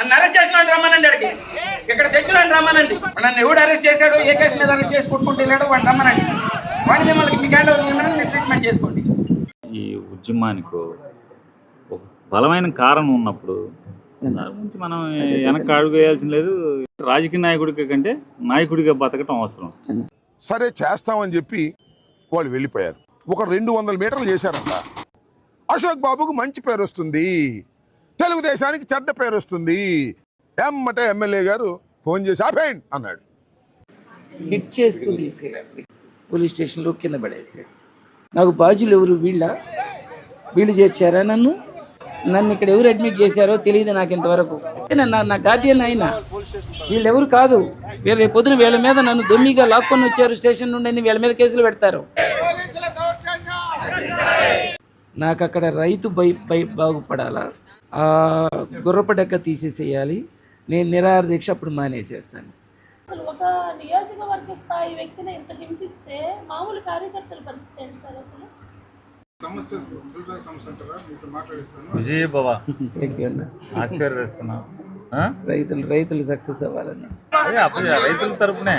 నన్ను అరెస్ట్ చేసిన వాడిని రమ్మనండి అడిగి ఇక్కడ తెచ్చిన వాడిని రమ్మనండి నన్ను ఎవడు అరెస్ట్ చేశాడు? ఏ కేసు మీద అరెస్ట్ చేసి కొట్టుకుంటూ వెళ్ళాడు వాడిని రమ్మనండి. వాడిని మిమ్మల్ని మీకు హ్యాండ్ ఓవర్ చేయమని మీరు ట్రీట్మెంట్ చేసుకోండి. ఈ ఉద్యమానికి ఒక బలమైన కారణం ఉన్నప్పుడు దాని గురించి మనం వెనక్కి అడుగు వేయాల్సిన లేదు. రాజకీయ నాయకుడికి కంటే నాయకుడిగా బతకటం అవసరం. సరే చేస్తామని చెప్పి వాళ్ళు వెళ్ళిపోయారు. ఒక రెండు వందల మీటర్లు చేశారంట. అశోక్ బాబుకు మంచి పేరు వస్తుంది. తెలుగుదేశానికి చెడ్డ పేరు వస్తుంది. ఎమ్మటే ఎమ్మెల్యే గారు ఫోన్ చేసి ఆపేయండి అన్నాడు. హిట్ చేస్తూ తీసుకెళ్ళాడు. పోలీస్ స్టేషన్లో కింద పడేసాడు. నాకు బాజులు ఎవరు? వీళ్ళ? వీళ్ళు చేర్చారా నన్ను? నన్ను ఇక్కడ ఎవరు అడ్మిట్ చేశారో తెలియదు నాకు ఇంతవరకు. నా నా గార్డియన్ అయినా వీళ్ళు ఎవరు కాదు. వీళ్ళ రేపు పొద్దున వీళ్ళ మీద నన్ను దొమ్మిగా లాక్కొని వచ్చారు. స్టేషన్ నుండి వీళ్ళ మీద కేసులు పెడతారు. నాకు అక్కడ రైతు బై బై బాగుపడాలా? ఆ గుర్రపు డెక్క తీసేసేయాలి. నేను నిరాహార దీక్ష అప్పుడు మానేసేస్తాను. అసలు ఒక నియోజకవర్గ స్థాయి వ్యక్తిని ఇంత హింసిస్తే మామూలు కార్యకర్తల పరిస్థితి ఏంటి సార్ అసలు? విజయ్ బాబా ఆశీర్వదిస్తున్నాం? రైతులు రైతులు సక్సెస్ అవ్వాలన్న. రైతుల తరపునే.